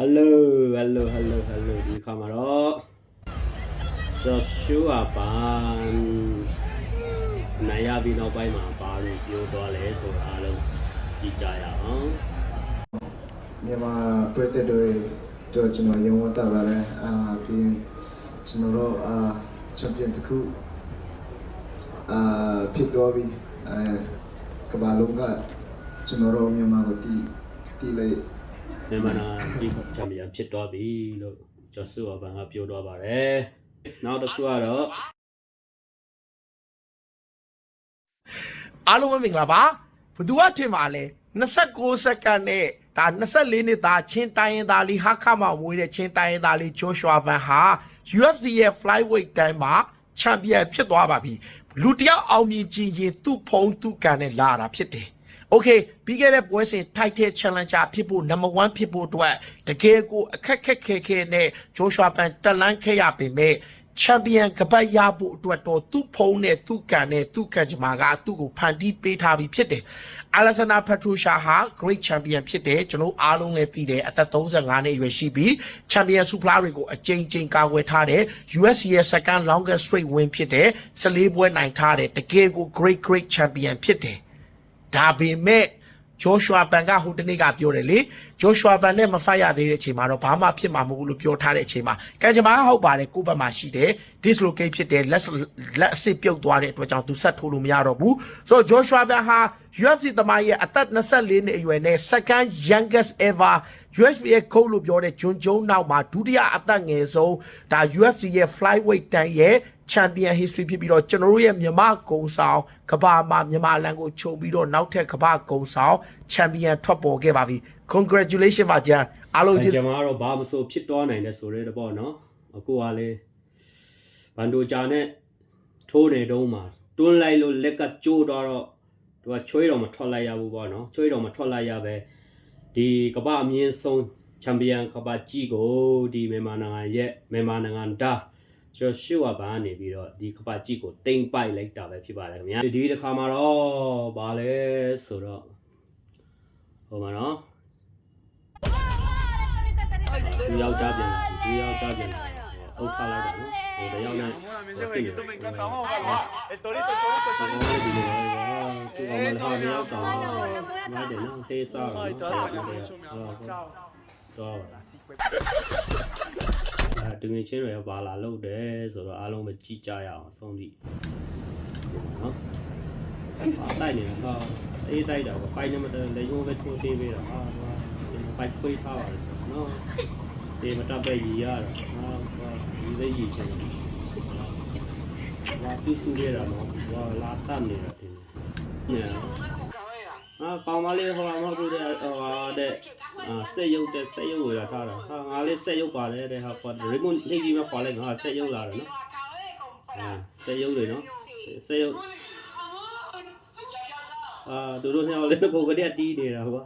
hello hello hello ဒီခါမှာတော့ဆိုရှူအပန်နိုင်ရပြီးနောက်ပိုင်းမှာဘာလို့ပြောသွားလဲဆိုတာအားလုံးကြည့်ကြရအောင်မြန်မာပြည်သက်တွေတော့ကျွန်တော်ရုံးဝတ်တာပါလဲအာပြီးရင်ကျွန်တော်တို့အာချန်ပီယံတစ်ခုအာဖြစ်တော့ပြီအဲကမ္ဘာလုံးကကျွန်တော်တို့မြန်မာကိုတီးတီးလိုက် မြန်မာနိုင်ငံဒီချန်ပီယံဖြစ်သွားပြီလို့ကျော်စုအပန်ကပြောသွားပါတယ်နောက်တစ်ခုကတော့အားလုံးပဲမင်္ဂလာပါဘသူကထင်ပါလဲ29စက္ကန့်နဲ့ဒါ24နှစ်သားချင်းတိုင်းရင်းသားလေးဟာခမမွေးတဲ့ချင်းတိုင်းရင်းသားလေးဂျိုရှွာဗန်ဟာ UFC ရဲ့ flyweight တိုင်းမှာချန်ပီယံဖြစ်သွားပါပြီလူတစ်ယောက်အောင်မြင်ခြင်းရင်သူ့ဖုံးသူ့ကန်နဲ့လာတာဖြစ်တယ် โอเคပြီးခဲ့တဲ့ပွဲစဉ် Title Challenger ဖြစ်ဖို့ number 1ဖြစ်ဖို့အတွက်တကယ်ကိုအခက်ခက်ခဲခဲနဲ့ဂျိုရှွာပန်တက်လန်းခဲ့ရပေမဲ့ချန်ပီယံကပတ်ရဖို့အတွက်တော့သူ့ဖုံးနဲ့သူ့ကန်နဲ့သူ့ကန်ကြမာကသူ့ကိုဖန်တီးပေးထားပြီးဖြစ်တယ်။ Alexander Petrosha ဟာ Great Champion ဖြစ်တယ်ကျွန်တော်အားလုံးလည်းသိတယ်အသက်35နှစ်အရွယ်ရှိပြီး Champion Supla တွေကိုအကြိမ်ကြိမ်ကာကွယ်ထားတယ် UFC ရဲ့ second longest straight win ဖြစ်တယ်14ပွဲနိုင်ထားတယ်တကယ်ကို Great Great Champion ဖြစ်တယ် ဒါပေမဲ့ဂျိုရှွာပန်ကဟိုတနေ့ကပြောတယ်လေဂျိုရှွာပန်နဲ့မဖတ်ရသေးတဲ့အချိန်မှာတော့ဘာမှဖြစ်မှာမဟုတ်ဘူးလို့ပြောထားတဲ့အချိန်မှာကံကြမ္မာဟုတ်ပါတယ်ကိုယ့်ဘက်မှာရှိတယ် dislocate ဖြစ်တယ်လက်လက်အစ်ပြုတ်သွားတဲ့အတွက်ကြောင့်သူဆက်ထိုးလို့မရတော့ဘူးဆိုတော့ဂျိုရှွာပန်ဟာ UFC သမားရဲ့အသက်24နှစ်အရွယ်နဲ့ second youngest ever UFC ရဲ့ coach လို့ပြောတဲ့ဂျွန်ဂျုံနောက်မှာဒုတိယအသက်ငယ်ဆုံးဒါ UFC ရဲ့ flyweight တန်းရဲ့ champion history ဖြစ်ပြီးတော့ကျွန်တော်တို့ရဲ့မြန်မာကုံဆောင်ကဘာမှာမြန်မာလန်ကိုခြုံပြီးတော့နောက်ထပ်ကဘာကုံဆောင် champion ထွက်ပေါ်ခဲ့ပါပြီ congratulation ပါဂျန်အားလုံးကျေးဇူးကျွန်တော်ကတော့ဘာမဆိုဖြစ်သွားနိုင်တယ်ဆိုတဲ့ပေါ့နော်အခုကလေဘန်ဒိုဂျာနဲ့ထိုးနေတုံးမှာတွန်းလိုက်လို့လက်ကကျိုးတော့တော့သူကချွေးတော်မထွက်လိုက်ရဘူးပေါ့နော်ချွေးတော်မထွက်လိုက်ရပဲ ဒီကမ္ဘာအမြင့်ဆုံးချန်ပီယံကမ္ဘာကြီးကိုဒီမြန်မာနိုင်ငံရဲ့မြန်မာနိုင်ငံဒါကျော်ရှုဝဘာနေပြီးတော့ဒီကမ္ဘာကြီးကိုတိမ့်ပိုက်လိုက်တာပဲဖြစ်ပါတယ်ခင်ဗျာဒီတစ်ခါမှာတော့ဗာလဲဆိုတော့ဟိုမှာနော်ဒီယောက်ျားပြန်လာပြီဒီယောက်ျားပြန်လာ ပြီအုတ်ထားလိုက်တာနော်ဟိုတယောက်နဲ့ Mención que YouTube me encanta. Vamos a jugar. El torito, el torito, el ဒီ torito. ကောင်လေးဒီလိုပဲသူကောင်မလာမြောက်တော့မိုက်တယ်နော်တေးစား Ay, တော့ chao, ဆက်တယ် mucho, mi amor. Chao. တော့ Así fue. အဲတငယ်ချင်းတွေဘာလာလို့တယ်ဆိုတော့အားလုံးပဲကြည့်ကြရအောင်အဆုံးထိနော်အ တိုက်နေတာဟာအေးတိုက်တာပေါ့ဖိုင်နံပါတ်လေယုံပဲထိုးသေးပေးတာဟာဖိုင်ခွေးထားပါလေနော်ဒီမတပ်ပဲရီရတာဟာဒီလေးရီချင်တယ်ဟာသူစုရတာနော်ဟာလာတတ်နေတာတင်နေအာကောင်မလေးဟိုမှာမဟုတ်ဘူးတဲ့ဟိုဟာတဲ့အာဆက်ရုပ်တဲ့ဆက်ရုပ်ဝေလာထားတာဟာငါလေးဆက်ရုပ်ပါလေတဲ့ဟာပေါ်ရီမုန်နှိပ်ပြီးမှခေါ်လိုက်ငါဆက်ရုပ်လာတယ်နော်အာဆက်ရုပ်တွေနော်ဆက်ရုပ်အာတို့တို့ညောင်လေးကိုကတည်းကတီးနေတာကွာ